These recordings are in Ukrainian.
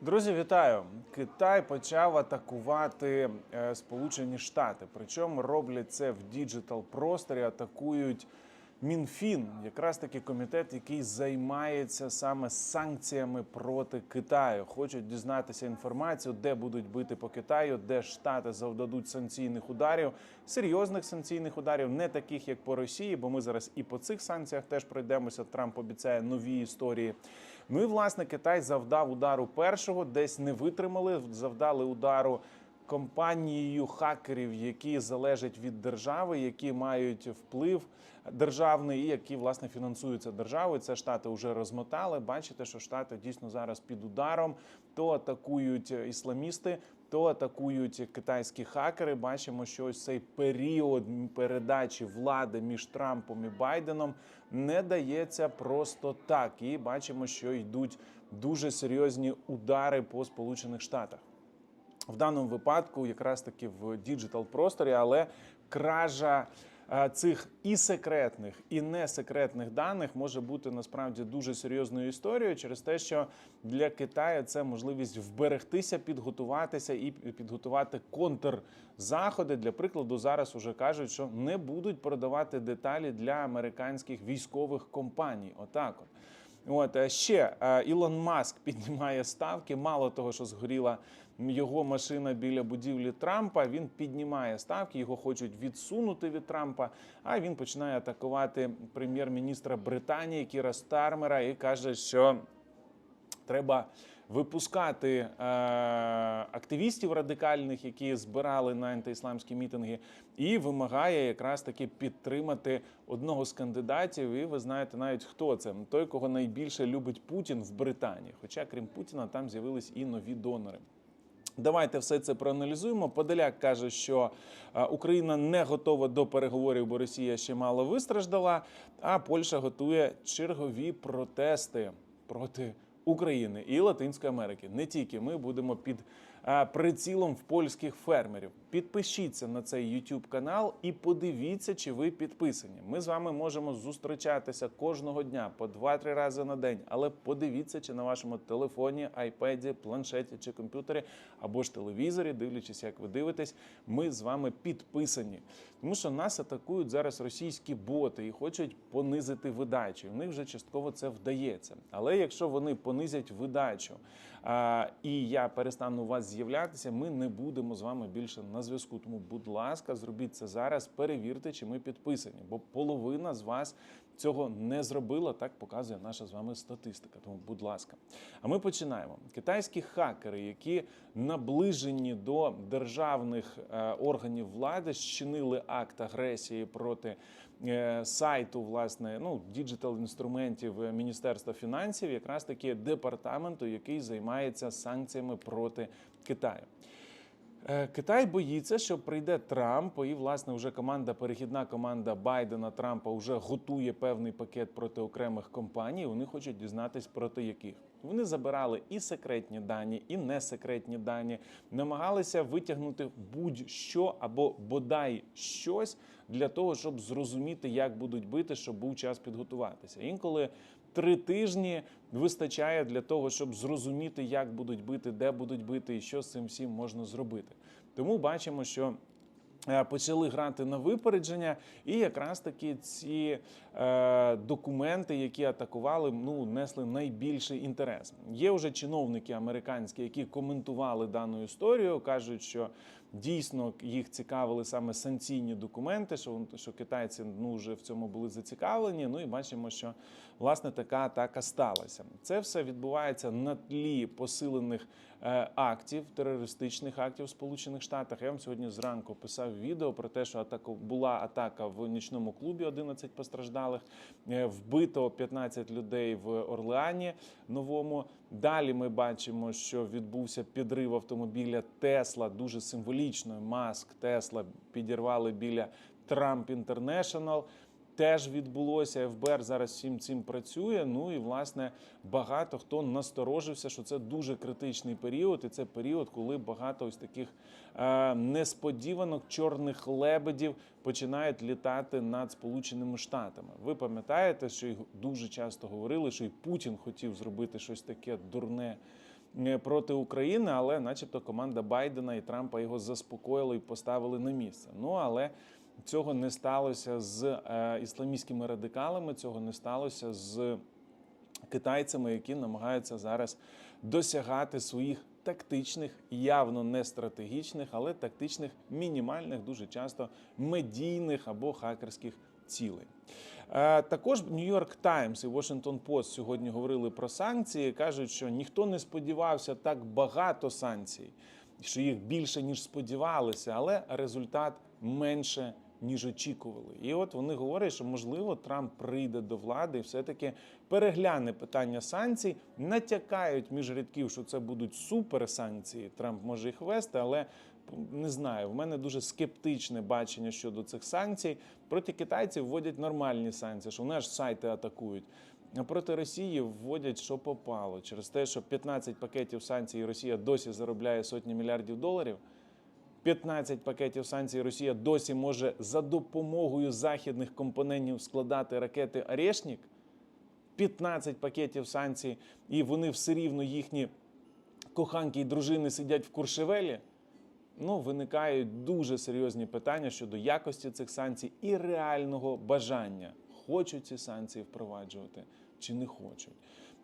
Друзі, вітаю! Китай почав атакувати е, Сполучені Штати. Причому роблять це в діджитал просторі, атакують Мінфін, якраз таки комітет, який займається саме санкціями проти Китаю. Хочуть дізнатися інформацію, де будуть бити по Китаю, де штати завдадуть санкційних ударів, серйозних санкційних ударів, не таких як по Росії, бо ми зараз і по цих санкціях теж пройдемося. Трамп обіцяє нові історії. Ну і власне Китай завдав удару першого, десь не витримали, завдали удару компанією хакерів, які залежать від держави, які мають вплив державний і які власне фінансуються державою. Це штати вже розмотали. Бачите, що штати дійсно зараз під ударом. То атакують ісламісти, то атакують китайські хакери. Бачимо, що ось цей період передачі влади між Трампом і Байденом не дається просто так. І бачимо, що йдуть дуже серйозні удари по Сполучених Штатах. В даному випадку, якраз таки в діджитал просторі, але кража цих і секретних, і не секретних даних може бути насправді дуже серйозною історією через те, що для Китаю це можливість вберегтися, підготуватися і підготувати контрзаходи. Для прикладу, зараз уже кажуть, що не будуть продавати деталі для американських військових компаній. Отак от. От е, ще е, Ілон Маск піднімає ставки. Мало того, що згоріла його машина біля будівлі Трампа. Він піднімає ставки, його хочуть відсунути від Трампа. А він починає атакувати прем'єр-міністра Британії Кіра Стармера і каже, що треба випускати е, активістів радикальних, які збирали на антиісламські мітинги, і вимагає якраз таки підтримати одного з кандидатів. І ви знаєте навіть хто це той, кого найбільше любить Путін в Британії. Хоча крім Путіна там з'явились і нові донори. Давайте все це проаналізуємо. Подоляк каже, що е, Україна не готова до переговорів, бо Росія ще мало вистраждала. А Польща готує чергові протести проти України і Латинської Америки. Не тільки ми будемо під прицілом в польських фермерів. Підпишіться на цей YouTube канал і подивіться, чи ви підписані. Ми з вами можемо зустрічатися кожного дня по 2-3 рази на день. Але подивіться, чи на вашому телефоні, айпеді, планшеті чи комп'ютері або ж телевізорі, дивлячись, як ви дивитесь, ми з вами підписані. Тому що нас атакують зараз російські боти і хочуть понизити видачу. У них вже частково це вдається. Але якщо вони понизять видачу і я перестану у вас з'являтися, ми не будемо з вами більше на зв'язку. Тому, будь ласка, зробіть це зараз. Перевірте, чи ми підписані, бо половина з вас. Цього не зробила, так показує наша з вами статистика. Тому, будь ласка, а ми починаємо. Китайські хакери, які наближені до державних е, органів влади, щинили акт агресії проти сайту, власне, ну діджитал інструментів е, Міністерства фінансів, якраз таки департаменту, який займається санкціями проти Китаю. Е, Китай боїться, що прийде Трамп, і власне вже команда, перехідна команда Байдена Трампа вже готує певний пакет проти окремих компаній. Вони хочуть дізнатись проти яких. Вони забирали і секретні дані, і несекретні дані, намагалися витягнути будь-що або бодай щось для того, щоб зрозуміти, як будуть бити, щоб був час підготуватися. Інколи три тижні вистачає для того, щоб зрозуміти, як будуть бити, де будуть бити і що з цим всім можна зробити. Тому бачимо, що. Е, Почали грати на випередження, і якраз таки ці е, документи, які атакували, ну несли найбільший інтерес. Є вже чиновники американські, які коментували дану історію, кажуть, що дійсно їх цікавили саме санкційні документи, що, що китайці ну вже в цьому були зацікавлені. Ну і бачимо, що власне така атака сталася. Це все відбувається на тлі посилених е, актів, терористичних актів в Сполучених Штатах. Я вам сьогодні зранку писав відео про те, що атака була атака в нічному клубі, 11 постраждалих, е, вбито 15 людей в Орлеані новому. Далі ми бачимо, що відбувся підрив автомобіля Тесла, дуже символічно. Маск Тесла підірвали біля Трамп Інтернешнл. Теж відбулося ФБР зараз всім цим працює. Ну і власне багато хто насторожився, що це дуже критичний період, і це період, коли багато ось таких е, несподіванок чорних лебедів починають літати над Сполученими Штатами. Ви пам'ятаєте, що й дуже часто говорили, що і Путін хотів зробити щось таке дурне е, проти України, але, начебто, команда Байдена і Трампа його заспокоїли і поставили на місце. Ну але цього не сталося з е, ісламістськими радикалами, цього не сталося з китайцями, які намагаються зараз досягати своїх тактичних, явно не стратегічних, але тактичних, мінімальних, дуже часто медійних або хакерських цілей. Е, Також Нью-Йорк Таймс і Washington Post сьогодні говорили про санкції. кажуть, що ніхто не сподівався так багато санкцій, що їх більше ніж сподівалися, але результат менше. Ніж очікували, і от вони говорять, що можливо Трамп прийде до влади і все-таки перегляне питання санкцій, натякають між рядків, що це будуть суперсанкції. Трамп може їх вести, але не знаю. В мене дуже скептичне бачення щодо цих санкцій. Проти китайців вводять нормальні санкції, що вони аж сайти атакують. А проти Росії вводять, що попало, через те, що 15 пакетів санкцій Росія досі заробляє сотні мільярдів доларів. 15 пакетів санкцій Росія досі може за допомогою західних компонентів складати ракети Орешнік. 15 пакетів санкцій, і вони все рівно їхні коханки і дружини сидять в Куршевелі. Ну, виникають дуже серйозні питання щодо якості цих санкцій і реального бажання, хочуть ці санкції впроваджувати чи не хочуть.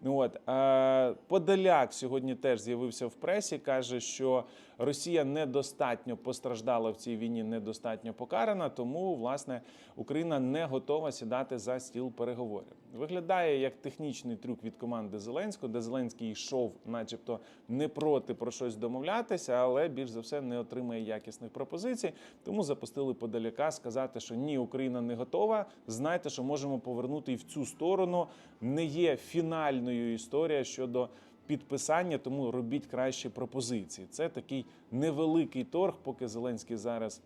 Ну от е, Подоляк сьогодні теж з'явився в пресі. каже, що Росія недостатньо постраждала в цій війні, недостатньо покарана, тому власне Україна не готова сідати за стіл переговорів. Виглядає як технічний трюк від команди Зеленського, де Зеленський йшов, начебто, не проти про щось домовлятися, але більш за все не отримає якісних пропозицій. Тому запустили Подоляка сказати, що ні, Україна не готова. Знайте, що можемо повернути і в цю сторону. Не є фінальною історія щодо підписання, тому робіть кращі пропозиції. Це такий невеликий торг, поки Зеленський зараз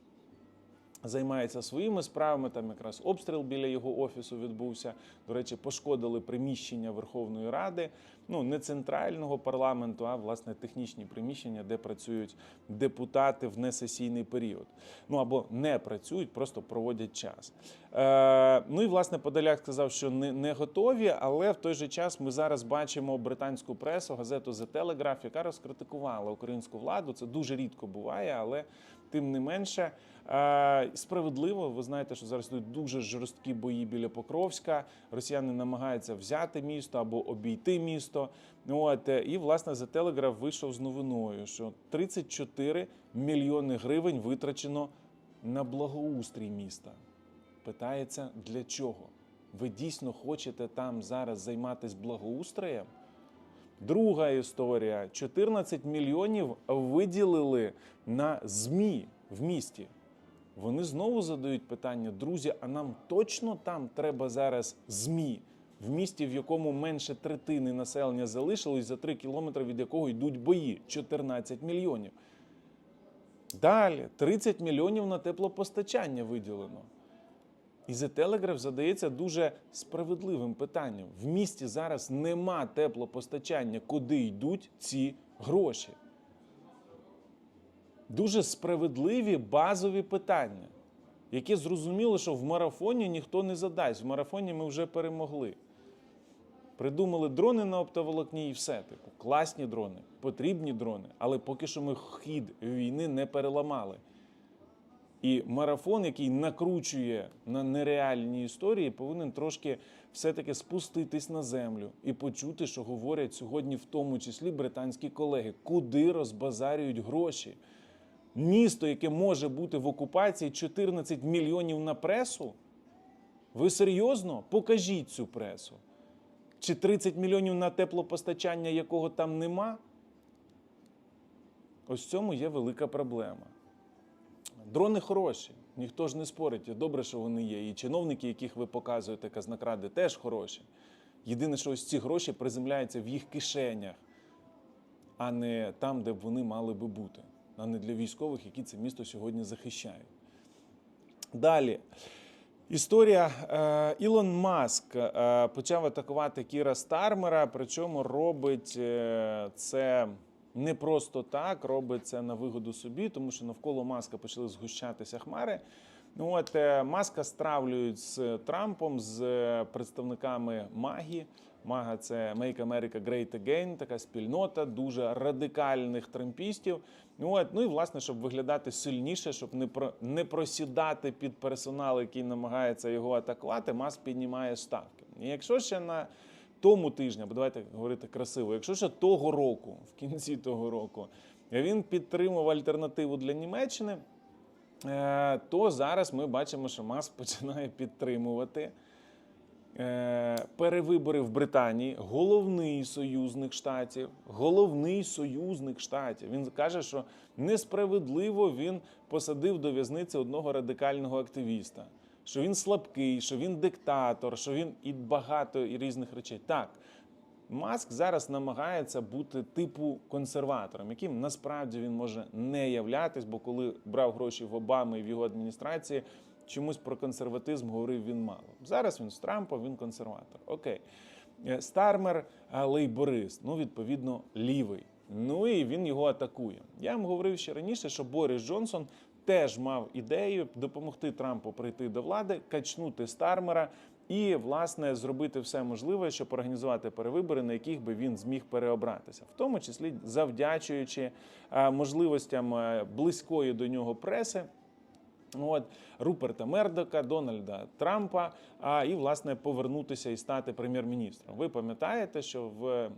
займається своїми справами. Там якраз обстріл біля його офісу відбувся. До речі, пошкодили приміщення Верховної Ради. Ну не центрального парламенту, а власне технічні приміщення, де працюють депутати в несесійний період. Ну або не працюють, просто проводять час. Е, ну і власне Подоляк сказав, що не, не готові, але в той же час ми зараз бачимо британську пресу, газету The Telegraph, яка розкритикувала українську владу. Це дуже рідко буває, але тим не менше. Е, Справедливо, ви знаєте, що зараз йдуть дуже жорсткі бої біля Покровська. Росіяни намагаються взяти місто або обійти місто. От е, і власне The Telegraph вийшов з новиною, що 34 мільйони гривень витрачено на благоустрій міста. Питається для чого? Ви дійсно хочете там зараз займатися благоустроєм? Друга історія: 14 мільйонів виділили на ЗМІ в місті. Вони знову задають питання: друзі, а нам точно там треба зараз ЗМІ в місті, в якому менше третини населення залишилось, за 3 кілометри від якого йдуть бої 14 мільйонів. Далі 30 мільйонів на теплопостачання виділено. І The Telegraph задається дуже справедливим питанням. В місті зараз нема теплопостачання, куди йдуть ці гроші. Дуже справедливі базові питання, які зрозуміло, що в марафоні ніхто не задасть. В марафоні ми вже перемогли. Придумали дрони на оптоволокні і все. Типу, класні дрони, потрібні дрони, але поки що ми хід війни не переламали. І марафон, який накручує на нереальні історії, повинен трошки все-таки спуститись на землю і почути, що говорять сьогодні, в тому числі британські колеги, куди розбазарюють гроші. Місто, яке може бути в окупації 14 мільйонів на пресу. Ви серйозно? Покажіть цю пресу. Чи 30 мільйонів на теплопостачання, якого там нема? Ось в цьому є велика проблема. Дрони хороші, ніхто ж не спорить. Добре, що вони є. І чиновники, яких ви показуєте, казнокради, теж хороші. Єдине, що ось ці гроші приземляються в їх кишенях, а не там, де б вони мали би бути, а не для військових, які це місто сьогодні захищають. Далі. Історія е, Ілон Маск е, почав атакувати Кіра Стармера, причому робить е, це не просто так, робить це на вигоду собі, тому що навколо маска почали згущатися хмари. Ну от маска стравлюють з Трампом, з представниками Магі. Мага це Make America Great Again, така спільнота дуже радикальних трампістів. От, ну і власне, щоб виглядати сильніше, щоб не про не просідати під персонал, який намагається його атакувати, Маск піднімає ставки. І якщо ще на тому тижні, бо давайте говорити красиво, якщо ще того року, в кінці того року, він підтримував альтернативу для Німеччини, е, то зараз ми бачимо, що Маск починає підтримувати. Е, Перевибори в Британії, головний союзник штатів, головний союзник штатів. Він каже, що несправедливо він посадив до в'язниці одного радикального активіста, що він слабкий, що він диктатор, що він і багато і різних речей. Так, Маск зараз намагається бути типу консерватором, яким насправді він може не являтись, бо коли брав гроші в Обами і в його адміністрації, чомусь про консерватизм говорив він мало. Зараз він з Трампа, він консерватор. Окей. Е, Стармер лейборист, ну відповідно лівий. Ну і він його атакує. Я вам говорив ще раніше, що Борис Джонсон теж мав ідею допомогти Трампу прийти до влади, качнути Стармера і, власне, зробити все можливе, щоб організувати перевибори, на яких би він зміг переобратися, в тому числі завдячуючи можливостям близької до нього преси. От Руперта Мердока, Дональда Трампа, а і власне повернутися і стати прем'єр-міністром. Ви пам'ятаєте, що в е,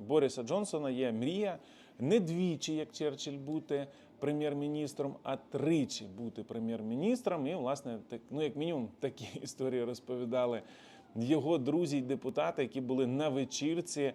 Бориса Джонсона є мрія не двічі, як Черчилль, бути прем'єр-міністром, а тричі бути прем'єр-міністром. І, власне, так, ну як мінімум, такі історії розповідали його друзі й депутати, які були на вечірці,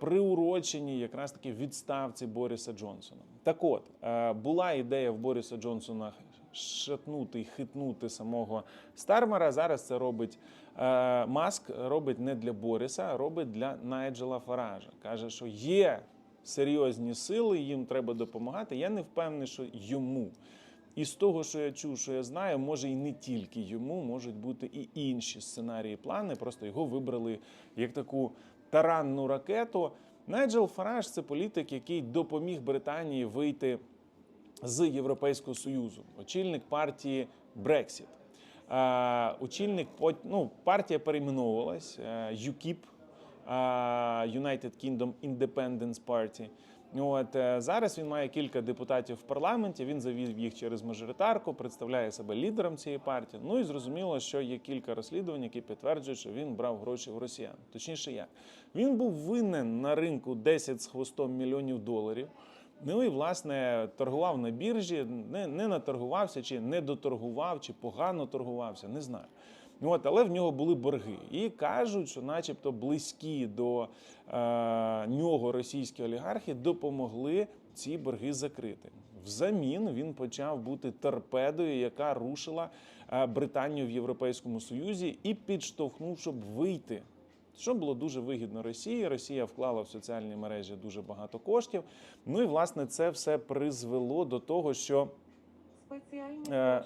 приурочені якраз таки відставці Бориса Джонсона. Так от е, була ідея в Бориса Джонсона шатнути й хитнути самого Стармера. Зараз це робить е, Маск, робить не для Бориса, а робить для Найджела Фаража. Каже, що є серйозні сили, їм треба допомагати. Я не впевнений, що йому. І з того, що я чув, що я знаю, може і не тільки йому, можуть бути і інші сценарії, плани. Просто його вибрали як таку таранну ракету. Найджел Фараж це політик, який допоміг Британії вийти з Європейського Союзу, очільник партії Брексіт. Е, Очільник ну, партія перейменовувалась е, ЮКІП, е, United Kingdom Independence Party. От зараз він має кілька депутатів в парламенті. Він завів їх через мажоритарку, представляє себе лідером цієї партії. Ну і зрозуміло, що є кілька розслідувань, які підтверджують, що він брав гроші в росіян. Точніше, як він був винен на ринку 10 з хвостом мільйонів доларів. Ну і власне торгував на біржі, не, не наторгувався, чи не доторгував, чи погано торгувався, не знаю. От, але в нього були борги. І кажуть, що, начебто, близькі до е, нього російські олігархи допомогли ці борги закрити. Взамін він почав бути торпедою, яка рушила е, Британію в Європейському Союзі і підштовхнув, щоб вийти що було дуже вигідно Росії. Росія вклала в соціальні мережі дуже багато коштів. Ну і власне це все призвело до того, що Е,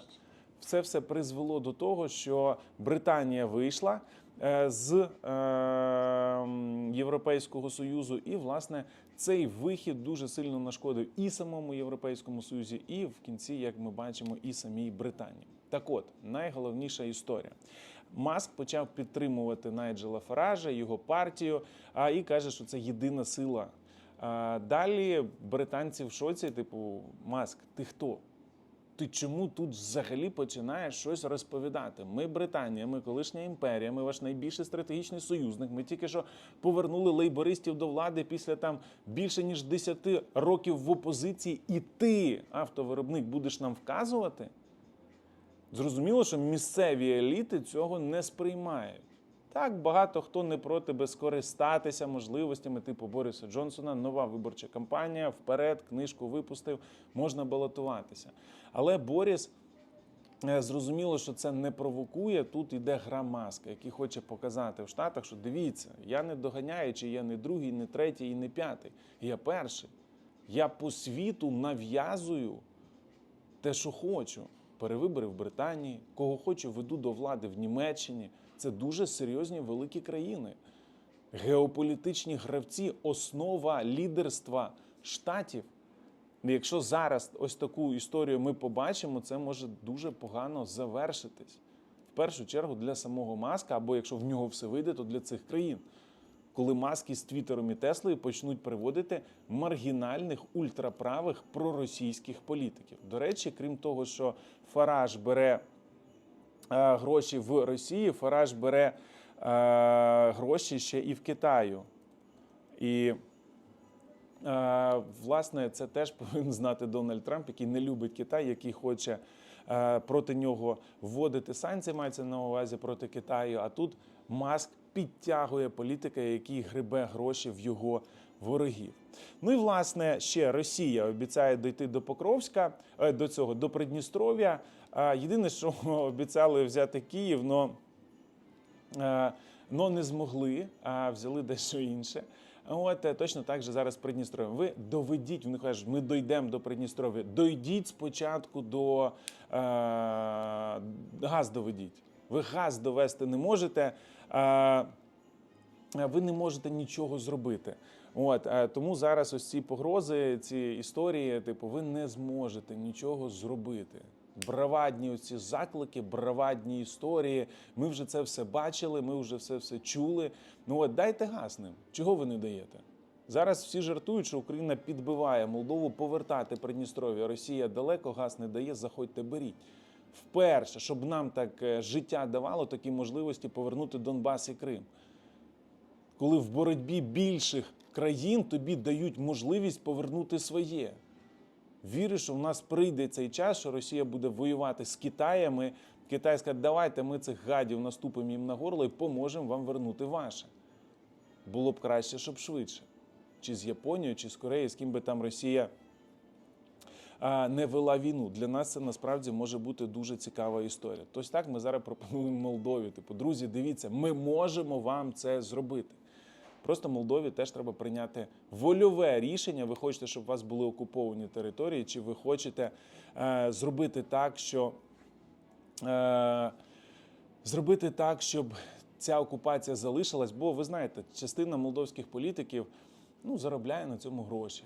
це все призвело до того, що Британія вийшла е, з е, Європейського союзу, і власне цей вихід дуже сильно нашкодив і самому Європейському Союзі, і в кінці, як ми бачимо, і самій Британії. Так от найголовніша історія. Маск почав підтримувати Найджела Фаража, його партію, а і каже, що це єдина сила. А далі британці в шоці, типу, Маск, ти хто? Ти чому тут взагалі починаєш щось розповідати? Ми Британія, ми колишня імперія, ми ваш найбільший стратегічний союзник. Ми тільки що повернули лейбористів до влади після там більше ніж 10 років в опозиції, і ти, автовиробник, будеш нам вказувати? Зрозуміло, що місцеві еліти цього не сприймають. Так, багато хто не проти би скористатися можливостями типу Бориса Джонсона. Нова виборча кампанія, вперед, книжку випустив, можна балотуватися. Але Борис е, зрозуміло, що це не провокує. Тут іде гра маска, який хоче показати в Штатах, що дивіться, я не доганяю, чи я не другий, не третій і не п'ятий. Я перший. Я по світу нав'язую те, що хочу. Перевибори в Британії, кого хочу, веду до влади в Німеччині. Це дуже серйозні великі країни. Геополітичні гравці, основа лідерства штатів. Якщо зараз ось таку історію ми побачимо, це може дуже погано завершитись. В першу чергу для самого Маска, або якщо в нього все вийде, то для цих країн. Коли маски з Твіттером і Теслою почнуть приводити маргінальних ультраправих проросійських політиків. До речі, крім того, що Фараж бере е, гроші в Росії, Фараж бере е, гроші ще і в Китаю. І Е, Власне, це теж повинен знати Дональд Трамп, який не любить Китай, який хоче проти нього вводити санкції, мається на увазі проти Китаю. А тут Маск підтягує політика, який грибе гроші в його ворогів. Ну і власне ще Росія обіцяє дійти до Покровська, е, до цього до Придністров'я. Е, Єдине, що обіцяли взяти Київ, но Е, но не змогли, а взяли дещо інше. От е, точно так же зараз Придністров'я. Ви доведіть, вони кажуть, ми дійдемо до Придністров'я. Дойдіть спочатку до е, газ доведіть. Ви газ довести не можете. Е, ви не можете нічого зробити. От е, тому зараз ось ці погрози, ці історії, типу, ви не зможете нічого зробити. Бравадні оці заклики, бравадні історії. Ми вже це все бачили, ми вже все все чули. Ну от дайте газ ним. Чого ви не даєте? Зараз всі жартують, що Україна підбиває Молдову повертати Придністров'я. Росія далеко газ не дає. Заходьте, беріть. Вперше, щоб нам так е, життя давало такі можливості повернути Донбас і Крим коли в боротьбі більших країн тобі дають можливість повернути своє. Віриш, що в нас прийде цей час, що Росія буде воювати з Китаями. Китай скаже, давайте ми цих гадів наступимо їм на горло і поможемо вам вернути ваше. Було б краще, щоб швидше. Чи з Японією, чи з Кореєю, з ким би там Росія не вела війну. Для нас це насправді може бути дуже цікава історія. Тось так ми зараз пропонуємо Молдові. Типу, друзі, дивіться, ми можемо вам це зробити. Просто Молдові теж треба прийняти вольове рішення. Ви хочете, щоб у вас були окуповані території, чи ви хочете е, зробити так, що е, зробити так, щоб ця окупація залишилась, бо ви знаєте, частина молдовських політиків ну, заробляє на цьому гроші.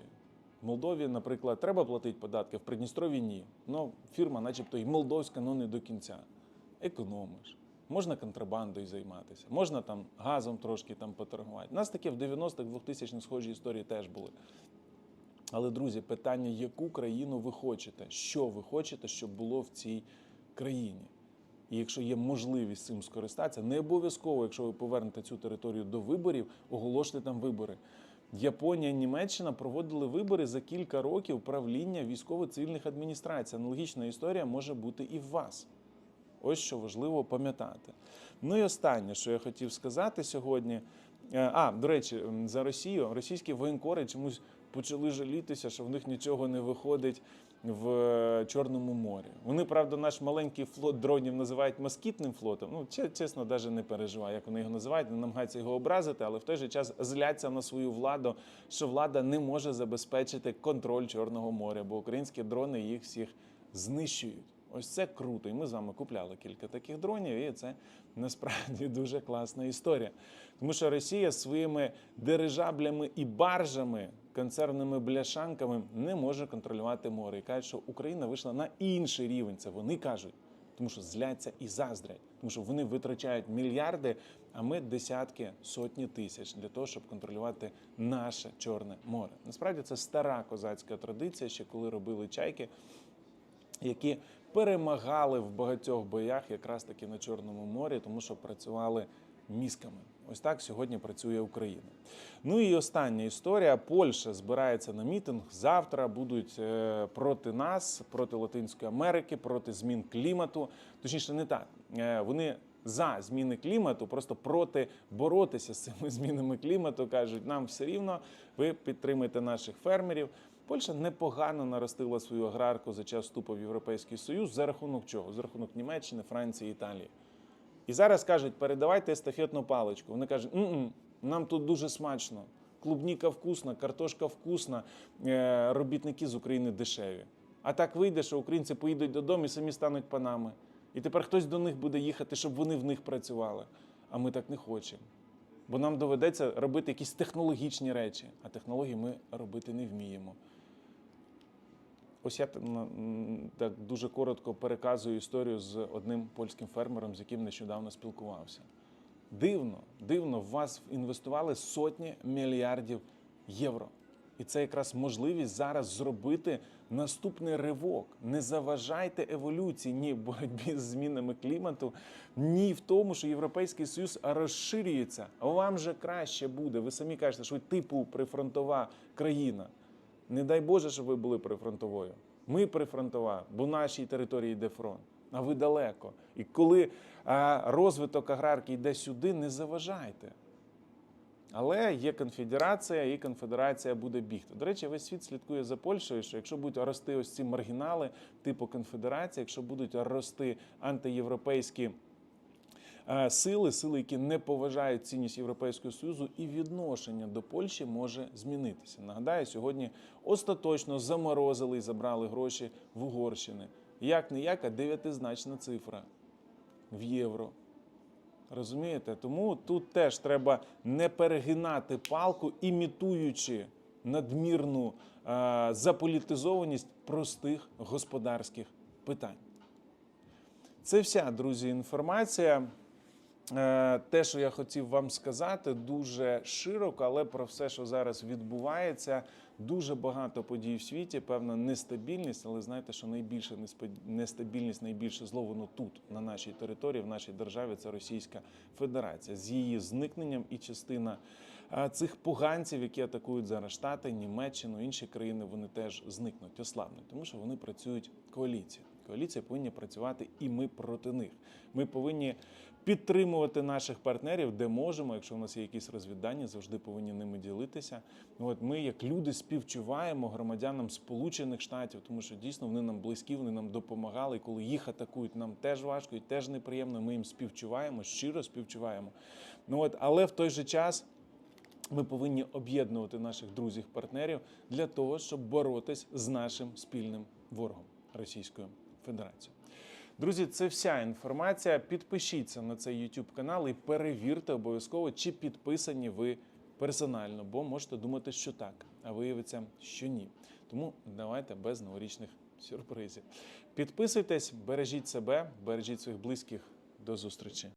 В Молдові, наприклад, треба платити податки, в Придністрові ні. Ну, фірма, начебто, і молдовська, ну не до кінця. Економиш. Можна контрабандою займатися, можна там газом трошки там поторгувати. У нас таке в 90-х, 2000-х схожі історії теж були. Але, друзі, питання, яку країну ви хочете, що ви хочете, щоб було в цій країні. І якщо є можливість цим скористатися, не обов'язково, якщо ви повернете цю територію до виборів, оголоште там вибори. Японія, Німеччина проводили вибори за кілька років правління військово-цивільних адміністрацій. Аналогічна історія може бути і в вас. Ось що важливо пам'ятати. Ну і останнє, що я хотів сказати сьогодні. Е, А, до речі, за Росію російські воєнкори чомусь почали жалітися, що в них нічого не виходить в е, Чорному морі. Вони, правда, наш маленький флот дронів називають москітним флотом. Ну, че- чесно, навіть не переживаю, як вони його називають, не намагаються його образити, але в той же час зляться на свою владу, що влада не може забезпечити контроль Чорного моря, бо українські дрони їх всіх знищують. Ось це круто. І ми з вами купляли кілька таких дронів, і це насправді дуже класна історія. Тому що Росія своїми дирижаблями і баржами, консервними бляшанками не може контролювати море. І кажуть, що Україна вийшла на інший рівень. Це вони кажуть, тому що зляться і заздрять, тому що вони витрачають мільярди, а ми десятки, сотні тисяч для того, щоб контролювати наше Чорне море. Насправді це стара козацька традиція, ще коли робили чайки які перемагали в багатьох боях якраз таки на Чорному морі, тому що працювали мізками. Ось так сьогодні працює Україна. Ну і остання історія. Польща збирається на мітинг. Завтра будуть е, проти нас, проти Латинської Америки, проти змін клімату. Точніше, не так. Е, Вони за зміни клімату, просто проти боротися з цими змінами клімату. кажуть, нам все рівно, ви підтримуєте наших фермерів. Польща непогано наростила свою аграрку за час вступу в Європейський Союз за рахунок чого? За рахунок Німеччини, Франції, Італії. І зараз кажуть, передавайте естафетну паличку. Вони кажуть, «М-м, нам тут дуже смачно. Клубніка вкусна, картошка вкусна, е, робітники з України дешеві. А так вийде, що українці поїдуть додому і самі стануть панами. І тепер хтось до них буде їхати, щоб вони в них працювали. А ми так не хочемо. Бо нам доведеться робити якісь технологічні речі, а технології ми робити не вміємо. Ось я так дуже коротко переказую історію з одним польським фермером, з яким нещодавно спілкувався. Дивно, дивно, в вас інвестували сотні мільярдів євро. І це якраз можливість зараз зробити наступний ривок. Не заважайте еволюції ні в боротьбі з змінами клімату, ні в тому, що Європейський Союз розширюється. Вам же краще буде. Ви самі кажете, що ви типу прифронтова країна. Не дай Боже, щоб ви були прифронтовою. Ми прифронтова, бо нашій території йде фронт, а ви далеко. І коли розвиток аграрки йде сюди, не заважайте. Але є конфедерація, і конфедерація буде бігти. До речі, весь світ слідкує за Польщею, що якщо будуть рости ось ці маргінали типу конфедерації, якщо будуть рости антиєвропейські сили, сили, які не поважають цінність Європейського Союзу, і відношення до Польщі може змінитися. Нагадаю, сьогодні остаточно заморозили і забрали гроші в Угорщини. Як не як, а дев'ятизначна цифра в євро. Розумієте? Тому тут теж треба не перегинати палку, імітуючи надмірну е, заполітизованість простих господарських питань. Це вся, друзі, інформація. Е, Те, що я хотів вам сказати, дуже широко, але про все, що зараз відбувається, дуже багато подій в світі, певна нестабільність. Але знаєте, що найбільша нестабільність, найбільше зло воно тут, на нашій території, в нашій державі, це Російська Федерація з її зникненням і частина е, цих поганців, які атакують зараз Штати, Німеччину, інші країни, вони теж зникнуть, ослабнуть, тому що вони працюють коаліція. Коаліція повинні працювати, і ми проти них. Ми повинні підтримувати наших партнерів, де можемо. Якщо у нас є якісь розвіддані, завжди повинні ними ділитися. От ми, як люди, співчуваємо громадянам Сполучених Штатів, тому що дійсно вони нам близькі, вони нам допомагали. І коли їх атакують, нам теж важко і теж неприємно. Ми їм співчуваємо, щиро співчуваємо. Ну от, але в той же час. Ми повинні об'єднувати наших друзів, партнерів для того, щоб боротись з нашим спільним ворогом Російською Федерацією. Друзі, це вся інформація. Підпишіться на цей YouTube канал і перевірте обов'язково, чи підписані ви персонально, бо можете думати, що так, а виявиться, що ні. Тому давайте без новорічних сюрпризів. Підписуйтесь, бережіть себе, бережіть своїх близьких. До зустрічі.